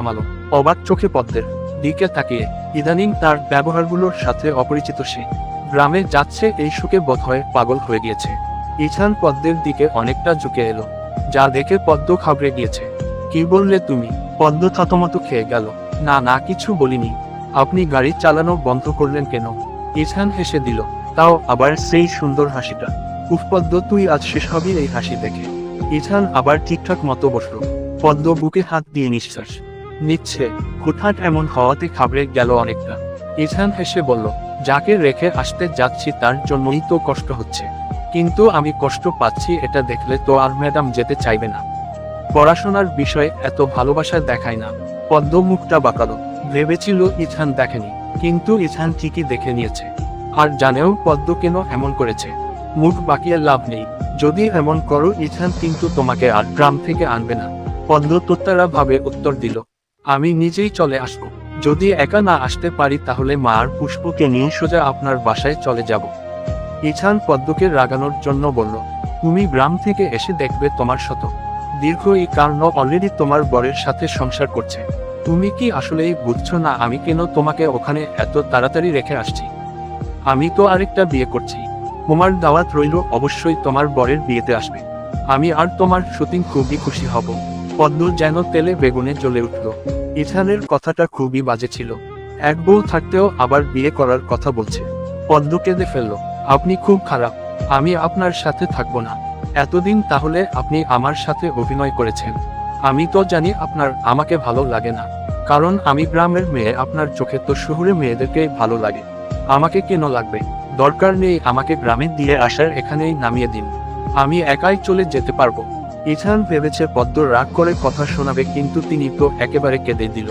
থামালো। অবাক চোখে পদ্মের দিকে তাকিয়ে ইদানিং তার ব্যবহারগুলোর সাথে অপরিচিত সে। গ্রামে যাচ্ছে এই সুখে বোধ হয় পাগল হয়ে গিয়েছে। ইছান পদ্মের দিকে অনেকটা ঝুঁকে এলো। যা দেখে পদ্ম খাবড়ে গিয়েছে। কি বললে তুমি? পদ্ম থতমত খেয়ে গেল। না না, কিছু বলিনি। আপনি গাড়ি চালানো বন্ধ করলেন কেন? ইছান হেসে দিল। তাও আবার সেই সুন্দর হাসিটা। উফ পদ্ম, তুই আজ শেষ হবি এই হাসি দেখে। ইছান আবার ঠিকঠাক মতো বসল। পদ্ম বুকে হাত দিয়ে নিঃশ্বাস। নিচ্ছে। হুটহাট এমন হওয়াতে খাবড়ে গেল অনেকটা। ইছান হেসে বলল, যাকে রেখে আসতে যাচ্ছি তার জন্যই তো কষ্ট হচ্ছে। কিন্তু আমি কষ্ট পাচ্ছি এটা দেখলে তো আর ম্যাডাম যেতে চাইবে না। পড়াশোনার বিষয়ে এত ভালোবাসা দেখায় না। পদ্ম মুখটা বাঁকালো। ভেবেছিল ইছান দেখেনি, কিন্তু ইছান ঠিকই দেখে নিয়েছে। আর জানেও পদ্ম কেন এমন করেছে? মুখ বাকিয়ে লাভ নেই। যদি এমন করো ইছান কিন্তু তোমাকে আর গ্রাম থেকে আনবে না। পদ্ম তোত্তারা ভাবে উত্তর দিল আমি নিজেই চলে আসব। যদি একা না আসতে পারি তাহলে মা আর পুষ্পকে নিয়ে সোজা আপনার বাসায় চলে যাব। ইছান পদ্মকে রাগানোর জন্য বলল, তুমি গ্রাম থেকে এসে দেখবে তোমার শত। দীর্ঘ এই কারণ অলরেডি তোমার বরের সাথে সংসার করছে। তুমি কি আসলেই বুঝছ না আমি কেন তোমাকে ওখানে এত তাড়াতাড়ি রেখে আসছি? আমি তো আরেকটা বিয়ে করছি। তোমার দাওয়াত রইল অবশ্যই তোমার বরের বিয়েতে আসবে। আমি আর তোমার শুটিং খুবই খুশি হব। পদ্ম যেন তেলে বেগুনে জ্বলে উঠল। ইথানের কথাটা খুবই বাজে ছিল। এক বউ থাকতেও আবার বিয়ে করার কথা বলছে। পদ্ম কেঁদে ফেলল, আপনি খুব খারাপ, আমি আপনার সাথে থাকব না। এতদিন তাহলে আপনি আমার সাথে অভিনয় করেছেন। আমি তো জানি আপনার আমাকে ভালো লাগে না। কারণ আমি গ্রামের মেয়ে, আপনার চোখে তো শহুরে মেয়েদেরকে ভালো লাগে। আমাকে কেন লাগবে? দরকার নেই আমাকে গ্রামে দিয়ে আসার এখানেই নামিয়ে দিন। আমি একাই চলে যেতে পারব। ইছান ভেবেছে পদ্ম রাগ করে কথা শোনাবে কিন্তু তিনি তো একেবারে কেঁদে দিল।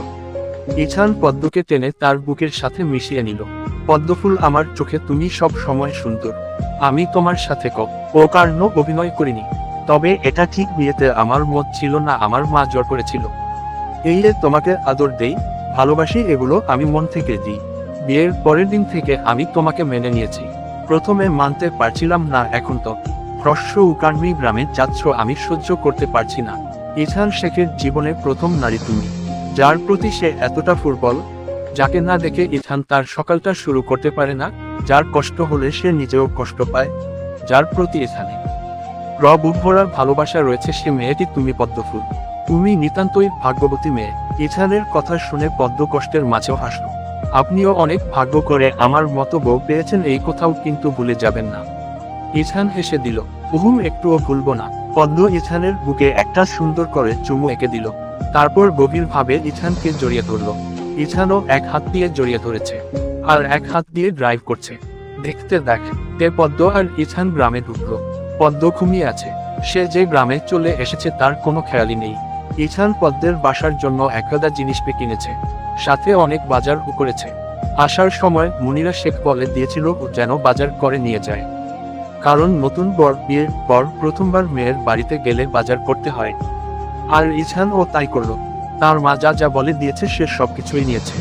ইছান পদ্মকে টেনে তার বুকের সাথে মিশিয়ে নিল। পদ্মফুল, আমার চোখে তুমি সব সময় সুন্দর। আমি তোমার সাথে ক, ও কারণ অভিনয় করিনি। তবে এটা ঠিক বিয়েতে আমার মত ছিল না, আমার মা জোর করেছিল। এই যে তোমাকে আদর দেই, ভালোবাসি এগুলো আমি মন থেকে দিই। বিয়ের পরের দিন থেকে আমি তোমাকে মেনে নিয়েছি। প্রথমে মানতে পারছিলাম না, এখন তো হ্রস্ব উকার্মি গ্রামে যাচ্ছ আমি সহ্য করতে পারছি না। ইছান শেখের জীবনে প্রথম নারী তুমি। যার প্রতি সে এতটা ফুটবল যাকে না দেখে ইথান তার সকালটা শুরু করতে পারে না, যার কষ্ট হলে সে নিজেও কষ্ট পায়, যার প্রতি এখানে র বুক ভরা ভালোবাসা রয়েছে সে মেয়েটি তুমি পদ্মফুল। তুমি নিতান্তই ভাগ্যবতী মেয়ে। ইথানের কথা শুনে পদ্ম কষ্টের মাঝেও হাসল। আপনিও অনেক ভাগ্য করে আমার মতো বউ পেয়েছেন এই কথাও কিন্তু ভুলে যাবেন না। ইছান হেসে দিল, উহুম, একটুও ভুলবো না। পদ্ম ইছানের বুকে একটা সুন্দর করে চুমু এঁকে দিল। তারপর গভীরভাবে ইছানকে জড়িয়ে ধরল। ইছানও এক হাত দিয়ে জড়িয়ে ধরেছে আর এক হাত দিয়ে ড্রাইভ করছে। দেখতে দেখ, তে পদ্ম আর ইছান গ্রামে ঢুকলো। পদ্ম ঘুমিয়ে আছে। সে যে গ্রামে চলে এসেছে তার কোনো খেয়ালই নেই। ইছান পদ্মের বাসার জন্য একগাদা জিনিস পে কিনেছে। সাথে অনেক বাজারও করেছে। আসার সময় মুনিরা শেখ বলে দিয়েছিল যেন বাজার করে নিয়ে যায়। কারণ নতুন বর বিয়ের পর প্রথমবার মেয়ের বাড়িতে গেলে বাজার করতে হয়। আর ইছান ও তাই করল। তার মা যা যা বলে দিয়েছে সে সবকিছুই নিয়েছে।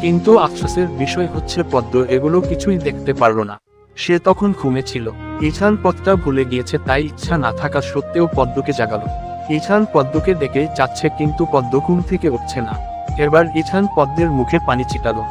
কিন্তু আফসোসের বিষয় হচ্ছে পদ্ম এগুলো কিছুই দেখতে পারল না। সে তখন ঘুমেছিল ইছান পথটা ভুলে গিয়েছে তাই ইচ্ছা না থাকা সত্ত্বেও পদ্মকে জাগালো। ইছান পদ্মকে ডেকে যাচ্ছে কিন্তু পদ্ম ঘুম থেকে উঠছে না। এবার ইছান পদ্মের মুখে পানি ছিটালো।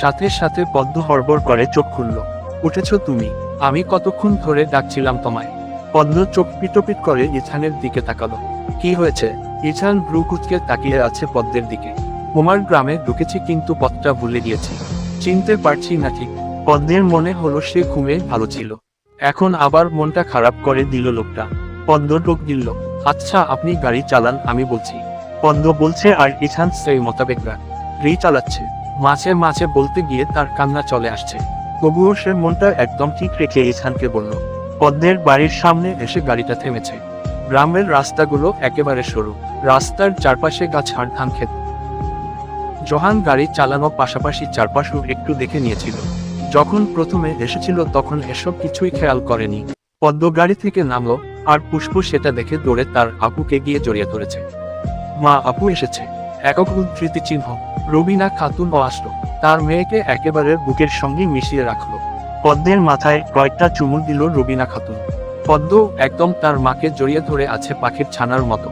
সাথে সাথে পদ্ম হরবর করে চোখ খুলল। উঠেছ তুমি। আমি কতক্ষণ ধরে ডাকছিলাম তোমায়। পদ্ম চোখ পিটপিট করে ইছানের দিকে তাকালো। কি হয়েছে? ইছান ব্রু কুচকে তাকিয়ে আছে পদ্মের দিকে। কুমার গ্রামে ঢুকেছি কিন্তু পথটা ভুলে গিয়েছি। চিনতে পারছি না ঠিক। পদ্মের মনে হলো সে ঘুমে ভালো ছিল। এখন আবার মনটা খারাপ করে দিল লোকটা। পদ্ম টোক দিল আচ্ছা আপনি গাড়ি চালান, আমি বলছি। পদ্ম বলছে, আর ইছান সেই মোতাবেক গাড়ি চালাচ্ছে। মাঝে মাঝে বলতে গিয়ে তার কান্না চলে আসছে। তবুও সে মনটা একদম ঠিক রেখে ইছানকে বলল, পদ্মের বাড়ির সামনে এসে গাড়িটা থেমেছে। গ্রামের রাস্তাগুলো একেবারে সরু। রাস্তার চারপাশে গাছ ধান ক্ষেত জহান গাড়ি চালানো পাশাপাশি চারপাশও একটু দেখে নিয়েছিল। যখন প্রথমে এসেছিল তখন এসব কিছুই খেয়াল করেনি। পদ্ম গাড়ি থেকে নামলো, আর পুষ্প সেটা দেখে দৌড়ে তার আপুকে গিয়ে জড়িয়ে ধরেছে। মা, আপু এসেছে। একক উদ্ধৃতি চিহ্ন। রবিনা খাতুন ও আসলো। তার মেয়েকে একেবারে বুকের সঙ্গে মিশিয়ে রাখল। পদ্মের মাথায় কয়েকটা চুমু দিল রবিনা খাতুন। পদ্ম একদম তার মাকে জড়িয়ে ধরে আছে পাখির ছানার মতো।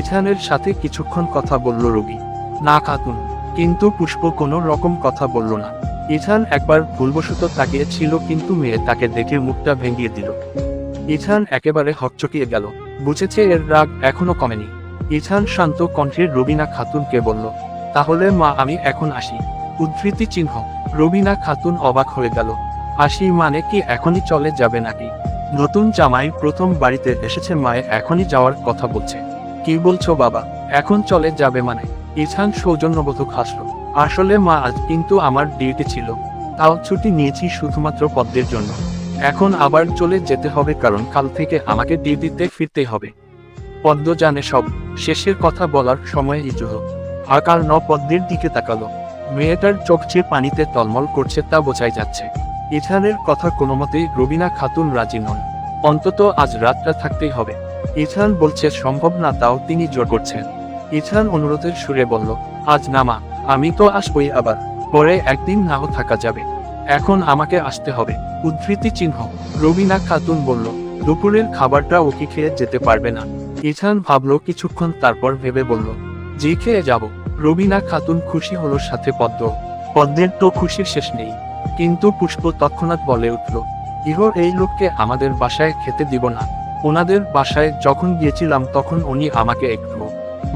ইথানের সাথে কিছুক্ষণ কথা বলল রবি। না খাতুন, কিন্তু পুষ্প কোনো রকম কথা বলল না। ইছান একবার ভুলবশত তাকিয়েছিল, কিন্তু মেয়ে তাকে দেখে মুখটা ভেঙিয়ে দিল। ইছান একেবারে হকচকিয়ে গেল। বুঝেছে এর রাগ এখনও কমেনি। ইছান শান্ত কণ্ঠে রবিনা খাতুনকে বলল তাহলে মা, আমি এখন আসি। উদ্ধৃতি চিহ্ন। রবিনা খাতুন অবাক হয়ে গেল। আসি মানে কি, এখনই চলে যাবে নাকি? নতুন জামাই প্রথম বাড়িতে এসেছে মায়ে এখনই যাওয়ার কথা বলছে। কি বলছো বাবা? এখন চলে যাবে মানে? ইছান সৌজন্যবোধক হাসল। আসলে মা, আজ কিন্তু আমার ডিউটি ছিল। তাও ছুটি নিয়েছি শুধুমাত্র পদ্মের জন্য। এখন আবার চলে যেতে হবে, কারণ কাল থেকে আমাকে ডিউটিতে ফিরতে হবে। পদ্ম জানে সব। শেষের কথা বলার সময় ইজহ আকার ন পদ্মের দিকে তাকালো। মেয়েটার চোখ চেয়ে পানিতে টলমল করছে তা বোঝাই যাচ্ছে। ইথানের কথা কোনো মতেই রবিনা খাতুন রাজি নন। অন্তত আজ রাতটা থাকতেই হবে। ইথান বলছে, সম্ভব না, তাও তিনি জোর করছেন। ইথান অনুরোধের সুরে বলল, আজ নামা আমি তো আসবই আবার। পরে একদিন নাও থাকা যাবে। এখন আমাকে আসতে হবে। উদ্ধৃতি চিহ্ন। রবিনা খাতুন বলল, দুপুরের খাবারটা ওকে খেয়ে যেতে পারবে না? ইথান ভাবলো, কিছুক্ষণ তারপর ভেবে বলল জি খেয়ে যাব। রবিনা খাতুন খুশি হলো সাথে পদ্ম। পদ্মের তো খুশির শেষ নেই। কিন্তু পুষ্প তৎক্ষণাৎ বলে উঠল ইহর এই লোককে আমাদের বাসায় খেতে দিব না। ওনাদের বাসায় যখন গিয়েছিলাম তখন উনি আমাকে একটু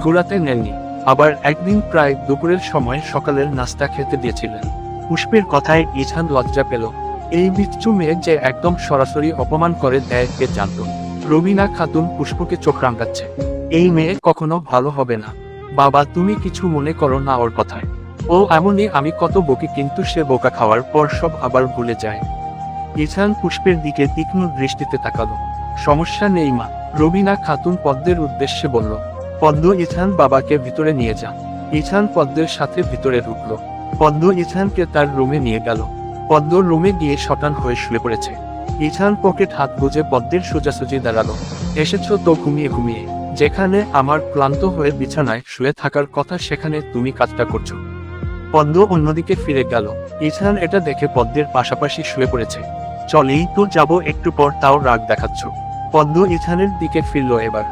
ঘোরাতে নেননি। আবার একদিন প্রায় দুপুরের সময় সকালের নাস্তা খেতে দিয়েছিলেন। পুষ্পের কথায় ইছান লজ্জা পেল। এই বিচ্ছু মেয়ে যে একদম সরাসরি অপমান করে দেয় কে জানত। রবিনা খাতুন পুষ্পকে চোখ রাঙাচ্ছে। এই মেয়ে কখনো ভালো হবে না। বাবা, তুমি কিছু মনে করো না ওর কথায়। ও, এমনই আমি কত বকি, কিন্তু সে বোকা খাওয়ার পর সব আবার ভুলে যায়। ইছান পুষ্পের দিকে তীক্ষ্ণ দৃষ্টিতে তাকালো। সমস্যা নেই, মা। রবিনা খাতুন পদ্মের উদ্দেশ্যে বলল, পদ্ম, ইছান বাবাকে ভিতরে নিয়ে যা। ইছান পদ্মের সাথে ভিতরে ঢুকলো। পদ্ম ইছানকে তার রুমে নিয়ে গেল। পদ্ম রুমে গিয়ে শটান হয়ে শুয়ে পড়েছে। ইছান পকেট হাত গুজে পদ্মের সোজাসুজি দাঁড়াল। এসেছ তো ঘুমিয়ে ঘুমিয়ে। যেখানে আমার ক্লান্ত হয়ে বিছানায় শুয়ে থাকার কথা সেখানে তুমি কাজটা করছ। পদ্ম অন্যদিকে ফিরে গেল। ইছান এটা দেখে পদ্মের পাশাপাশি শুয়ে পড়েছে। চলেই তো যাব একটু পর, তাও রাগ দেখাচ্ছ। পদ্ম ইছানের দিকে ফিরল এবার।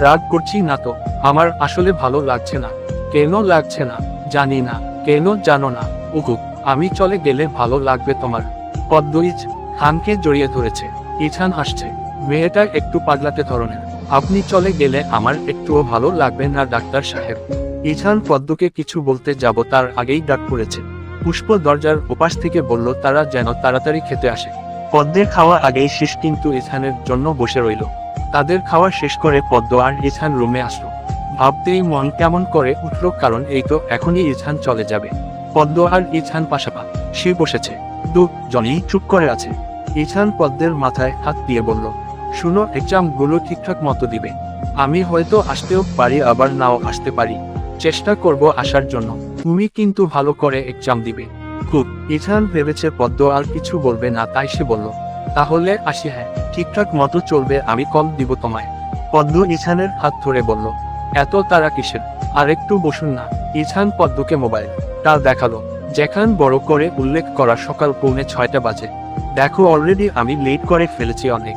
রাগ করছি না তো, আমার আসলে ভালো লাগছে না। কেন লাগছে না, জানি না, কেন জানো না। উকু আমি চলে গেলে ভালো লাগবে তোমার। পদ্ম ইজ খানকে জড়িয়ে ধরেছে। ইছান আসছে মেয়েটা একটু পাগলাতে ধরনের। আপনি চলে গেলে আমার একটুও ভালো লাগবে না, ডাক্তার সাহেব। ইছান পদ্মকে কিছু বলতে যাব, তার আগেই ডাক পড়েছে। পুষ্প দরজার ওপাশ থেকে বলল, তারা যেন তাড়াতাড়ি খেতে আসে। পদ্মের খাওয়া আগেই শেষ, কিন্তু ইছানের জন্য বসে রইল। তাদের খাওয়া শেষ করে পদ্ম আর ইছান রুমে আসলো। ভাবতেই মন কেমন করে উঠল, কারণ এই তো এখনই ইছান চলে যাবে। পদ্ম আর ইছান পাশাপা সে বসেছে। দু জনই চুপ করে আছে। ইছান পদ্মের মাথায় হাত দিয়ে বলল শুনো এক্সামগুলো ঠিকঠাক মতো দিবে। আমি হয়তো আসতেও পারি, আবার নাও আসতে পারি। চেষ্টা করব আসার জন্য। তুমি কিন্তু ভালো করে এক্সাম দিবে। খুব ইছান ভেবেছে পদ্ম আর কিছু বলবে না, তাই সে বলল, তাহলে আসি হ্যাঁ ঠিকঠাক মতো চলবে, আমি কল দিব তোমায়। পদ্ম ইছানের হাত ধরে বলল, এত তারা কিসের? আর একটু বসুন না। ইছান পদ্মকে মোবাইল তা দেখাল, যেখান বড় করে উল্লেখ করা সকাল পৌনে ছয়টা বাজে। দেখো অলরেডি আমি লেট করে ফেলেছি অনেক।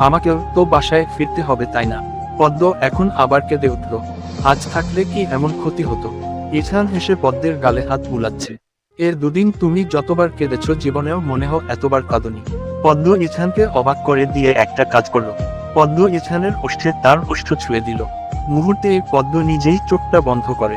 আমাকেও তো বাসায় ফিরতে হবে, তাই না? পদ্ম এখন আবার কেঁদে উঠল। আজ থাকলে কি এমন ক্ষতি হতো? ইছান হেসে পদ্মের গালে হাত বুলাচ্ছে। এর দুদিন তুমি যতবার কেঁদেছ জীবনেও মনে হয় এতবার কাঁদনি। পদ্ম ইছানকে অবাক করে দিয়ে একটা কাজ করল। পদ্ম ইছানের ওষ্ঠে তার ওষ্ঠ ছুঁয়ে দিল। মুহূর্তে পদ্ম নিজেই চোখটা বন্ধ করে।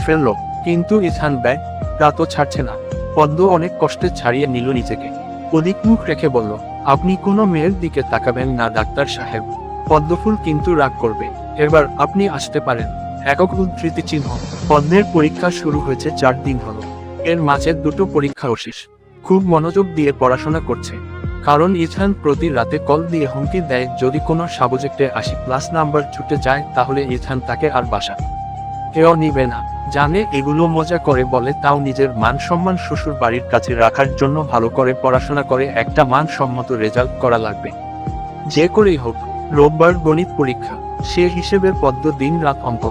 ফেলল। কিন্তু ইছান ব্যয়, তা তো ছাড়ছে না। পদ্ম অনেক কষ্টে ছাড়িয়ে নিল নিজেকে। অধিক মুখ রেখে বলল আপনি কোনো মেয়ের দিকে তাকাবেন না, ডাক্তার সাহেব। পদ্মফুল কিন্তু রাগ করবে। এবার আপনি আসতে পারেন। একক উদ্ধৃতি চিহ্ন। পদ্মের পরীক্ষা শুরু হয়েছে চার দিন হলো। এর মাঝে দুটো পরীক্ষা শেষ। খুব মনোযোগ দিয়ে পড়াশোনা করছে। কারণ ইছান প্রতি রাতে কল দিয়ে হুমকি দেয়, যদি কোনো সাবজেক্টে আসি প্লাস নাম্বার ছুটে যায়, তাহলে ইছান তাকে আর বাসা। কেউ নিবে না। জানে, এগুলো মজা করে বলে, তাও নিজের মান সম্মান শ্বশুর বাড়ির কাছে রাখার জন্য ভালো করে পড়াশোনা করে একটা মানসম্মত রেজাল্ট করা লাগবে। যে করেই হোক, রোববার গণিত পরীক্ষা, সে হিসেবে পদ্ম দিন রাত অঙ্ক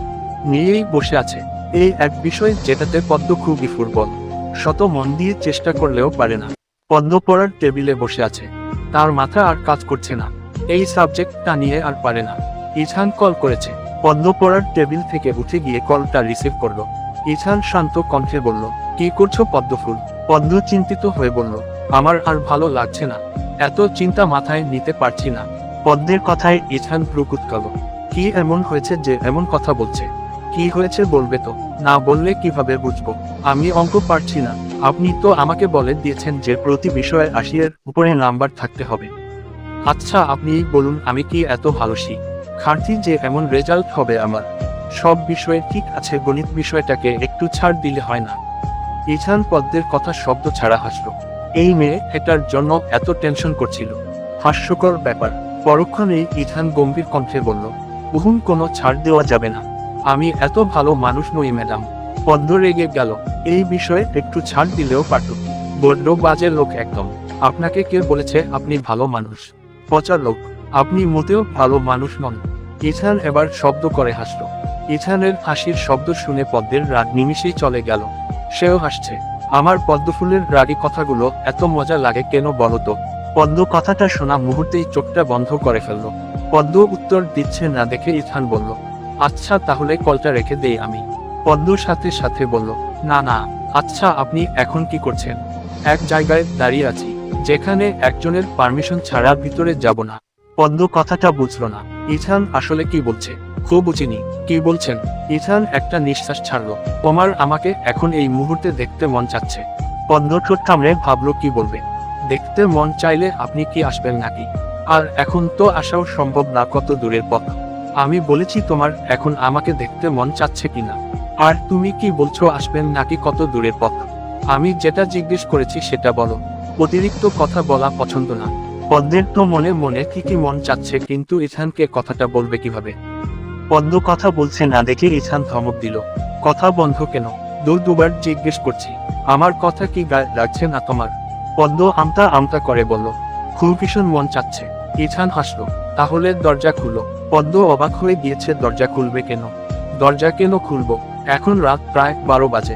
নিয়েই বসে আছে। এই এক বিষয় যেটাতে পদ্ম খুবই ফুটবল শত মন দিয়ে চেষ্টা করলেও পারে না। পদ্ম পড়ার টেবিলে বসে আছে। তার মাথা আর কাজ করছে না। এই সাবজেক্টটা নিয়ে আর পারে না। ইছান কল করেছে। পদ্ম পড়ার টেবিল থেকে উঠে গিয়ে কলটা রিসিভ করল। ইছান শান্ত কণ্ঠে বলল, কি করছ পদ্মফুল? পদ্ম চিন্তিত হয়ে বলল, আমার আর ভালো লাগছে না। এত চিন্তা মাথায় নিতে পারছি না। পদ্মের কথায় ইছান ভ্রুকুতকাল কি এমন হয়েছে যে এমন কথা বলছে? কি হয়েছে বলবে তো? না বললে কীভাবে বুঝব? আমি অঙ্ক পারছি না। আপনি তো আমাকে বলে দিয়েছেন যে প্রতি বিষয়ে আশিয়ের উপরে নাম্বার থাকতে হবে। আচ্ছা আপনি বলুন আমি কি এত ভালোসি খার্থি যে এমন রেজাল্ট হবে আমার। সব বিষয়ে ঠিক আছে, গণিত বিষয়টাকে একটু ছাড় দিলে হয় না। ইছান পদ্মের কথা শব্দ ছাড়া হাসল। এই মেয়ে এটার জন্য এত টেনশন করছিল। হাস্যকর ব্যাপার। পরক্ষণেই ইথান গম্ভীর কণ্ঠে বলল উহুম কোনো ছাড় দেওয়া যাবে না। আমি এত ভালো মানুষ নই, ম্যাডাম। পদ্ম রেগে গেল। এই বিষয়ে একটু ছাড় দিলেও পারত। বড্ড বাজে লোক একদম। আপনাকে কে বলেছে আপনি ভালো মানুষ? পচা লোক। আপনি মোটেও ভালো মানুষ নন। ইথান এবার শব্দ করে হাসল। ইথানের হাসির শব্দ শুনে পদ্মের রাগ নিমিষেই চলে গেল। সেও হাসছে। আমার পদ্মফুলের রাগী কথাগুলো এত মজা লাগে কেন বলতো পদ্ম কথাটা শোনা মুহূর্তেই চোখটা বন্ধ করে ফেলল। পদ্ম উত্তর দিচ্ছে না দেখে ইথান বলল আচ্ছা তাহলে কলটা রেখে দেই আমি। পদ্ম সাথে সাথে বলল, না না আচ্ছা আপনি এখন কি করছেন? এক জায়গায় দাঁড়িয়ে আছি, যেখানে একজনের পারমিশন ছাড়া ভিতরে যাব না। পদ্ম কথাটা বুঝলো না। ইথান আসলে কি বলছে? খুব বুঝিনি কি বলছেন? ইথান একটা নিঃশ্বাস ছাড়লো। তোমার আমাকে এখন এই মুহূর্তে দেখতে মন চাচ্ছে। পদ্ম ঠোঁট কামড়ে ভাবলো কি বলবে। দেখতে মন চাইলে আপনি কি আসবেন নাকি? আর এখন তো আসাও সম্ভব না কত দূরের পথ। আমি বলেছি তোমার এখন আমাকে দেখতে মন চাচ্ছে কিনা আর তুমি কি বলছো আসবেন নাকি কত দূরের পথ? আমি যেটা জিজ্ঞেস করেছি সেটা বলো। অতিরিক্ত কথা বলা পছন্দ না। পদ্মের তো মনে মনে ঠিকই মন চাচ্ছে, কিন্তু ইথানকে কথাটা বলবে কীভাবে? পদ্ম কথা বলছে না দেখে ইথান ধমক দিল। কথা বন্ধ কেন? দু দুবার জিজ্ঞেস করছি। আমার কথা কি গায়ে লাগছে না তোমার? পদ্ম আমতা আমতা করে বলল, খুব ভীষণ মন চাচ্ছে। ইথান হাসলো, তাহলে দরজা খুলো। পদ্ম অবাক হয়ে গিয়েছে, দরজা খুলবে কেন? দরজা কেন খুলবো? এখন রাত প্রায় বারো বাজে।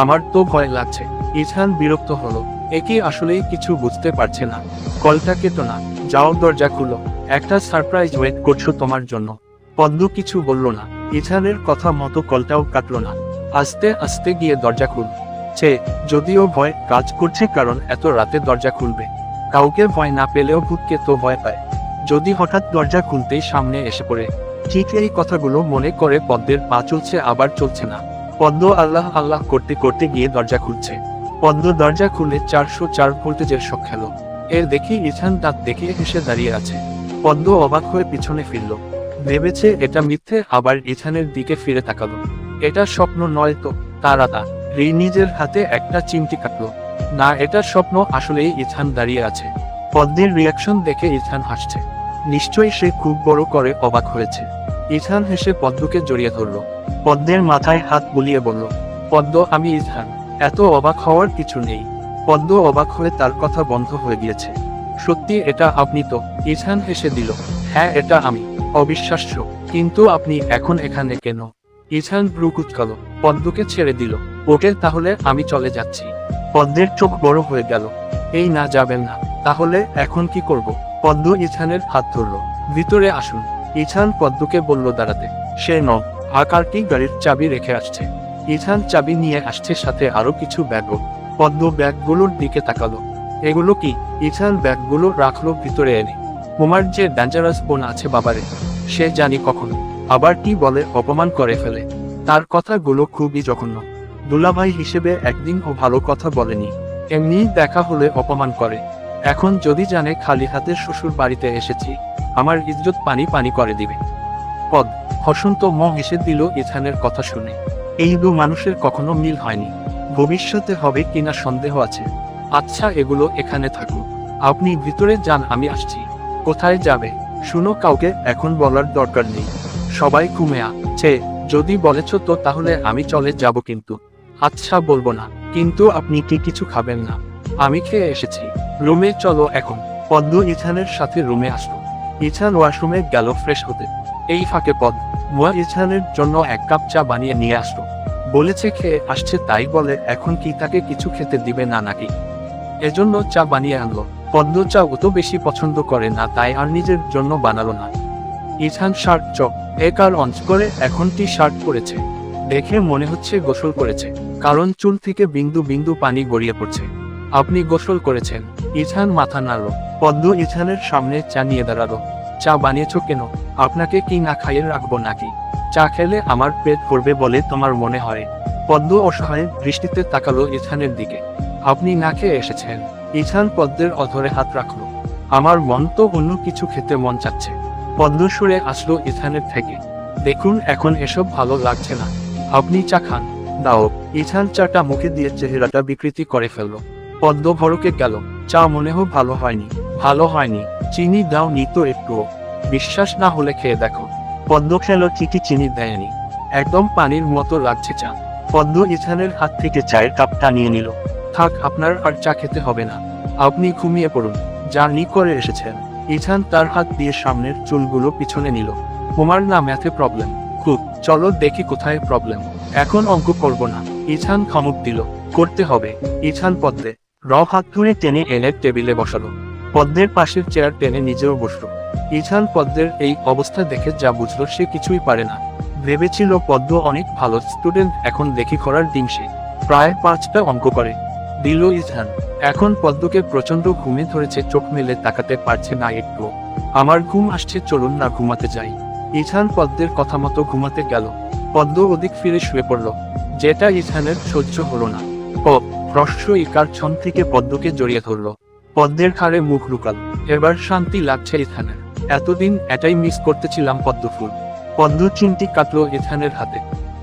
আমার তো ভয় লাগছে। ইথান বিরক্ত হলো। একে আসলেই কিছু বুঝতে পারছে না। কলটা কেটো না, যাও দরজা খুলো। একটা সারপ্রাইজ ওয়েট করছ তোমার জন্য। পদ্ম কিছু বলল না। ইথানের কথা মতো কলটাও কাটলো না। আস্তে আস্তে গিয়ে দরজা খুল। ছে, যদিও ভয় কাজ করছে কারণ এত রাতে দরজা খুলবে। কাউকে ভয় না পেলেও ভূতকে তো ভয় পায়। যদি হঠাৎ দরজা খুলতেই সামনে এসে পড়ে। ঠিক এই কথাগুলো মনে করে পদ্মের পা চলছে, আবার চলছে না। পদ্ম আল্লাহ আল্লাহ করতে করতে গিয়ে দরজা খুলছে। পদ্ম দরজা খুলে চারশো চার ভোল্টেজের শখ খেল। এর দেখি ইথান দাঁত দেখে হেসে দাঁড়িয়ে আছে। পদ্ম অবাক হয়ে পিছনে ফিরল। ভেবেছে এটা মিথ্যে, আবার ইথানের দিকে ফিরে তাকালো। এটা স্বপ্ন নয় তো তারাতা রি নিজের হাতে একটা চিমটি কাটলো। না, এটা স্বপ্ন, আসলেই ইথান দাঁড়িয়ে আছে। পদ্মের রিয়াকশন দেখে ইথান হাসছে। নিশ্চয়ই সে খুব বড় করে অবাক হয়েছে। ইথান হেসে পদ্মকে জড়িয়ে ধরল। পদ্মের মাথায় হাত বুলিয়ে বলল, পদ্ম, আমি ইথান এত অবাক হওয়ার কিছু নেই। পদ্ম অবাক হয়ে তার কথা বন্ধ হয়ে গিয়েছে। সত্যি এটা আপনি তো ইথান হেসে দিল। হ্যাঁ এটা আমি। অবিশ্বাস্য। কিন্তু আপনি এখন এখানে কেন? Ethan Bru কুচকালো। পদ্মকে ছেড়ে দিল। ওকে তাহলে আমি চলে যাচ্ছি। পদ্মের চোখ বড় হয়ে গেল। এই না যাবেন না। তাহলে এখন কি করব? পদ্ম ইথানের হাত ধরল। ভিতরে আসুন। ইথান পদ্মকে বলল দাঁড়াতে। সে ন আকারটি গাড়ির চাবি রেখে আসছে। ইথান চাবি নিয়ে আসছে সাথে আরও কিছু ব্যাগও। পদ্ম ব্যাগগুলোর দিকে তাকালো। এগুলো কি? ইথান ব্যাগগুলো রাখল ভিতরে এনে। তোমার যে ডেঞ্জারাস বোন আছে বাবারে, সে জানি কখন, আবার কি বলে অপমান করে ফেলে। তার কথাগুলো খুবই জঘন্য। দুলাভাই হিসেবে একদিন ও ভালো কথা বলেনি। এমনি দেখা হলে অপমান করে। এখন যদি জানে খালি হাতে শ্বশুর বাড়িতে এসেছি, আমার ইজ্জত পানি পানি করে দিবে। পদ, হসন্ত ম হেসে দিল ইথানের কথা শুনে। এই দু মানুষের কখনো মিল হয়নি। ভবিষ্যতে হবে কিনা সন্দেহ আছে। আচ্ছা এগুলো এখানে থাকুক। আপনি ভিতরে যান, আমি আসছি। কোথায় যাবে? শুনো, কাউকে এখন বলার দরকার নেই। সবাই ঘুমে আছে যদি বলেছ তো তাহলে আমি চলে যাব কিন্তু। আচ্ছা বলব না। কিন্তু আপনি কি কিছু খাবেন না? আমি খেয়ে এসেছি। রুমে চলো এখন। পদ্ম ইথানের সাথে রুমে আসলো। ইথান ওয়াশরুমে গেল ফ্রেশ হতে। এই ফাঁকে পদ মুয়া ইথানের জন্য এক কাপ চা বানিয়ে নিয়ে আসলো। বলেছে খেয়ে আসছে, তাই বলে, এখন কি তাকে কিছু খেতে দিবে না নাকি? এজন্য চা বানিয়ে আনলো। পদ্ম চা অত বেশি পছন্দ করে না, তাই আর নিজের জন্য বানালো না। ইথান শার্ট চক আর অঞ্চ করে এখন টি শার্ট পরেছে। দেখে মনে হচ্ছে গোসল করেছে, কারণ চুল থেকে বিন্দু বিন্দু পানি গড়িয়ে পড়ছে। আপনি গোসল করেছেন? ইছান মাথা নাড়ল। পদ্ম ইছানের সামনে চা নিয়ে দাঁড়াল। চা বানিয়েছো কেন? আপনাকে কি না খাইয়ে রাখব নাকি? চা খেলে আমার পেট করবে বলে তোমার মনে হয়? পদ্ম অসহায় দৃষ্টিতে তাকালো ইছানের দিকে। আপনি না খেয়ে এসেছেন। ইছান পদ্মের অধরে হাত রাখল। আমার মন তো অন্য কিছু খেতে মন চাচ্ছে। পদ্ম সুরে আসলো ইথানের থেকে। দেখুন, এখন এসব ভালো লাগছে না। আপনি চা খান। দাও। ইথান চাটা মুখে দিয়ে চেহারাটা বিকৃতি করে ফেলল। পদ্ম ভরকে গেল। চা মনেও ভালো হয়নি। ভালো হয়নি। চিনি দাও নি তো একটুও বিশ্বাস না হলে খেয়ে দেখো। পদ্ম খেলো ঠিকই চিনি দেয়নি। একদম পানির মতো লাগছে চা। পদ্ম ইথানের হাত থেকে চায়ের কাপটা নিয়ে নিল। থাক, আপনার আর চা খেতে হবে না। আপনি ঘুমিয়ে পড়ুন। জার্নি করে এসেছেন। ইথান তার হাত দিয়ে সামনের চুলগুলো পিছনে নিল। তোমার না ম্যাথে প্রবলেম খুব। চলো দেখি কোথায় প্রবলেম এখন অঙ্ক করব না। ইছান খমক দিল। করতে হবে। ইছান পদ্মে। র হাত ধরে টেনে এনে টেবিলে বসালো। পদ্মের পাশের চেয়ার টেনে নিজেও বসল। ইছান পদ্মের এই অবস্থা দেখে যা বুঝলো সে কিছুই পারে না। ভেবেছিল পদ্ম অনেক ভালো স্টুডেন্ট এখন দেখি করার দিন সে। প্রায় পাঁচটা অঙ্ক করে। দিল ইছান এখন পদ্মকে প্রচণ্ড ঘুমে ধরেছে, চোখ মেলে তাকাতে পারছে না একটু আমার ঘুম আসছে, চলুন না ঘুমাতে যাই। ইছান পদ্মের কথা মতো ঘুমাতে গেল। পদ্ম ওদিক ফিরে শুয়ে পড়ল। যেটা ইছানের সহ্য হলো না। ও হ্রস্ব ইকার ছন থেকে পদ্মকে জড়িয়ে ধরল। পদ্মের খাড়ে মুখ লুকাল। এবার শান্তি লাগছে ইথানের এতদিন এটাই মিস করতেছিলাম পদ্ম ফুল পদ্ম চিমটি কাটলো ইথানের হাতে।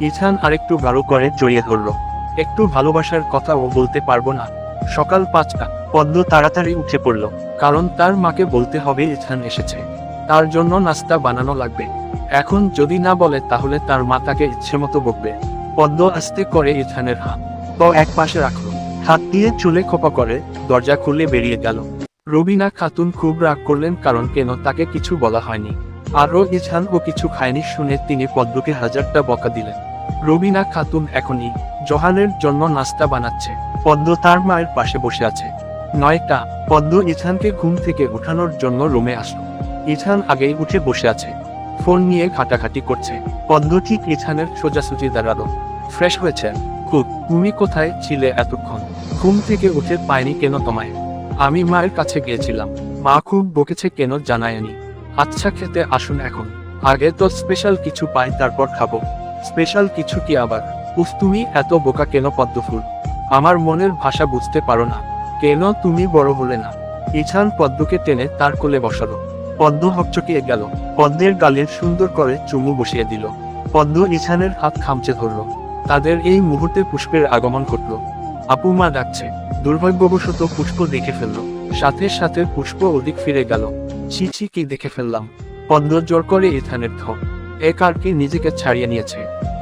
ইথান আরেকটু গাঢ় করে জড়িয়ে ধরল। একটু ভালোবাসার কথাও বলতে পারব না। সকাল পাঁচটা। পদ্ম তাড়াতাড়ি উঠে পড়ল। কারণ তার মাকে বলতে হবে ইথান এসেছে। তার জন্য নাস্তা বানানো লাগবে। এখন যদি না বলে তাহলে তার মা তাকে ইচ্ছে মতো বকবে। পদ্ম আস্তে করে ইথানের হাত। তো এক পাশে রাখল। হাত দিয়ে চুলে খোপা করে দরজা খুলে বেরিয়ে গেল। রবিনা খাতুন খুব রাগ করলেন কারণ কেন তাকে কিছু বলা হয়নি। আরও ইছান ও কিছু খায়নি শুনে তিনি পদ্মকে হাজারটা বকা দিলেন। রবিনা খাতুন এখনই জহানের জন্য নাস্তা বানাচ্ছে। পদ্ম তার মায়ের পাশে বসে আছে। নয়টা, পদ্ম ইছানকে ঘুম থেকে উঠানোর জন্য রুমে আসলো। ইছান আগেই উঠে বসে আছে। ফোন নিয়ে ঘাটাঘাটি করছে। পদ্ম ঠিক ইছানের সোজাসুজি দাঁড়াল। ফ্রেশ হয়েছে। তুমি কোথায় ছিলে এতক্ষণ? ঘুম থেকে উঠে পাইনি কেন তোমায়? আমি মায়ের কাছে গিয়েছিলাম। মা খুব বকেছে কেন জানায়নি? আচ্ছা খেতে আসুন এখন। আগে তো স্পেশাল কিছু পাই, তারপর খাব। স্পেশাল কিছু কি আবার? উফ, তুমি এত বোকা কেন পদ্মফুল? আমার মনের ভাষা বুঝতে পারো না। কেন তুমি বড় হলে না? ইছান পদ্মকে টেনে তার কোলে বসালো। পদ্ম হকচকিয়ে গেল। পদ্মের গালের সুন্দর করে চুমু বসিয়ে দিল। পদ্ম ইছানের হাত খামচে ধরল। তাদের এই মুহূর্তে পুষ্পের আগমন ঘটল। আপু মা ডাকছে। দুর্ভাগ্যবশত পুষ্প দেখে ফেলল। সাথে সাথে পুষ্প ওদিক ফিরে গেল। ছি ছি, কি দেখে ফেললাম। পদ্ম জোর করে ইথানের ধ। এ কারকে নিজেকে ছাড়িয়ে নিয়েছে।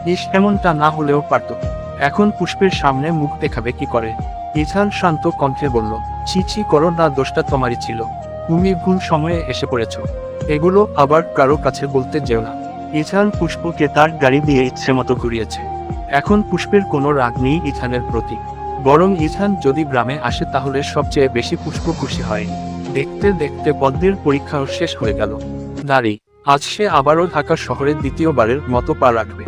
ইস, এমনটা না হলেও পারত। এখন পুষ্পের সামনে মুখ দেখাবে কি করে? ইথান শান্ত কণ্ঠে বলল, ছি করো না, দোষটা তোমারই ছিল। তুমি ভুল সময়ে এসে পড়েছ। এগুলো আবার কারও কাছে বলতে যেও না। ইথান পুষ্পকে তার গাড়ি দিয়ে ইচ্ছে মতো ঘুরিয়েছে। এখন পুষ্পের কোনো রাগ নেই ইথানের প্রতি। বরং ইথান যদি গ্রামে আসে তাহলে সবচেয়ে বেশি পুষ্প খুশি হয়। দেখতে দেখতে পদ্মের পরীক্ষাও শেষ হয়ে গেল। নারী, আজ সে আবারও ঢাকা শহরের দ্বিতীয়বারের মতো পা রাখবে।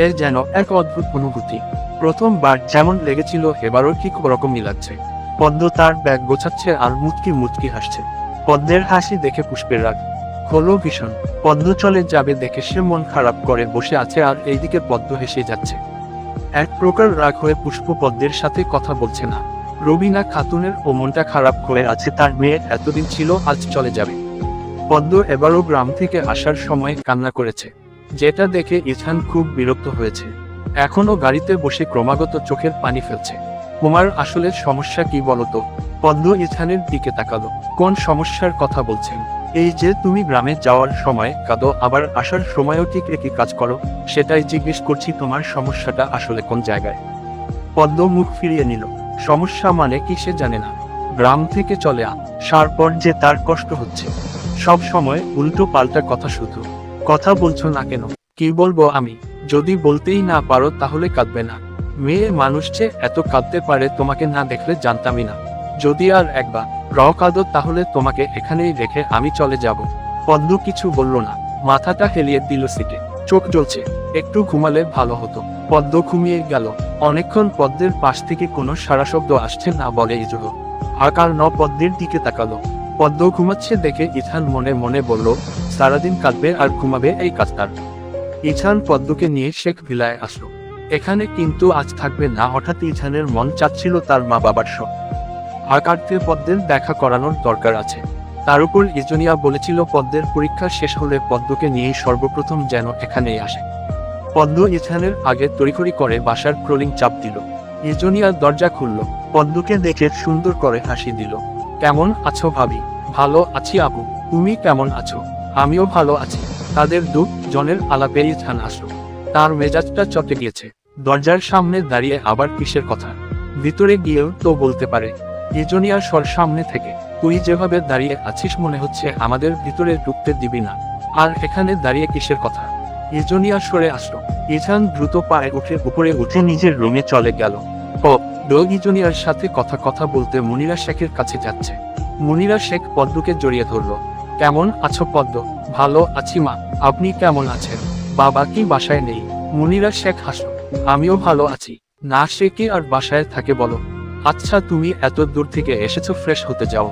এ যেন এক অদ্ভুত অনুভূতি। প্রথমবার যেমন লেগেছিল, এবারও ঠিক ওরকমই লাগছে। পদ্ম তার ব্যাগ গোছাচ্ছে আর মুচকি মুচকি হাসছে। পদ্মের হাসি দেখে পুষ্পের রাগ। হলো ভীষণ। পদ্ম চলে যাবে দেখে সে মন খারাপ করে বসে আছে আর এইদিকে পদ্ম হেসে যাচ্ছে। এক প্রকার রাগ হয়ে পুষ্প পদ্মের সাথে কথা বলছে না। রবিনা খাতুনের ও মনটা খারাপ হয়ে আছে, তার মেয়ে এতদিন ছিল, আজ চলে যাবে। পদ্ম এবারও গ্রাম থেকে আসার সময় কান্না করেছে। যেটা দেখে ইছান খুব বিরক্ত হয়েছে। এখনও গাড়িতে বসে ক্রমাগত চোখের পানি ফেলছে। তোমার আসলে সমস্যা কি বলতো? পদ্ম ইছানের দিকে তাকালো। কোন সমস্যার কথা বলছেন? এই যে তুমি গ্রামে যাওয়ার সময় কাঁদো, আবার আসার সময়ও ঠিক একই কাজ করো, সেটাই জিজ্ঞেস করছি তোমার সমস্যাটা আসলে কোন জায়গায়? পদ্ম মুখ ফিরিয়ে নিল। সমস্যা মানে কি সে জানে না। গ্রাম থেকে চলে আসার পর যে তার কষ্ট হচ্ছে। সব সময় উল্টো পাল্টা কথা শুধু। কথা বলছো না কেন? কি বলব আমি? যদি বলতেই না পারো তাহলে কাঁদবে না। মেয়ে মানুষ যে এত কাঁদতে পারে তোমাকে না দেখলে জানতামই না। যদি আর একবার র তাহলে তোমাকে এখানেই রেখে আমি চলে যাব। পদ্ম কিছু বলল না। মাথাটা হেলিয়ে দিল সিটে। চোখ জ্বলছে। একটু ঘুমালে ভালো হতো। পদ্ম ঘুমিয়ে গেল। অনেকক্ষণ পদ্মের পাশ থেকে কোনো সারা শব্দ আসছে না বলে ইজুহ আকার ন পদ্মের দিকে তাকালো। পদ্ম ঘুমাচ্ছে দেখে ইথান মনে মনে বলল, সারাদিন কাঁদবে আর ঘুমাবে এই কাজটার। ইছান পদ্মকে নিয়ে শেখ ভিলায় আসলো। এখানে কিন্তু আজ থাকবে না, হঠাৎ ইছানের মন চাচ্ছিল তার মা বাবার সব আকারকে পদ্মের দেখা করানোর দরকার আছে। তার উপর ইজনিয়া বলেছিল, পদ্মের পরীক্ষা শেষ হলে পদ্মকে নিয়েই সর্বপ্রথম যেন এখানেই আসে। পদ্ম ইছানের আগে তড়িখড়ি করে বাসার ক্রলিং চাপ দিল। ইজনিয়া দরজা খুলল। পদ্মকে দেখে সুন্দর করে হাসি দিল। কেমন আছো ভাবি? ভালো আছি আপু। তুমি কেমন আছো? আমিও ভালো আছি। তাদের দু জনের আলাপে ইছান আসলো। তার মেজাজটা চটে গিয়েছে। দরজার সামনে দাঁড়িয়ে আবার কিসের কথা? ভিতরে গিয়েও তো বলতে পারে। ইজনিয়ার স্বর সামনে থেকে। তুই যেভাবে দাঁড়িয়ে আছিস মনে হচ্ছে আমাদের ভিতরে ঢুকতে দিবি না। আর এখানে দাঁড়িয়ে কিসের কথা? ইজনিয়া সরে আসলো। ইজান দ্রুত পায়ে উঠে উপরে উঠে নিজের রুমে চলে গেল। ইজনিয়ার সাথে কথা কথা বলতে মুনিরা শেখের কাছে যাচ্ছে। মুনিরা শেখ পদ্মকে জড়িয়ে ধরলো। কেমন আছো পদ্ম? ভালো আছি মা। আপনি কেমন আছেন? বাবা কি বাসায় নেই? মুনিরা শেখ হাসলো। আমিও ভালো আছি। না সে কি আর বাসায় থাকে বলো? আচ্ছা তুমি এত দূর থেকে এসেছ ফ্রেশ হতে যাও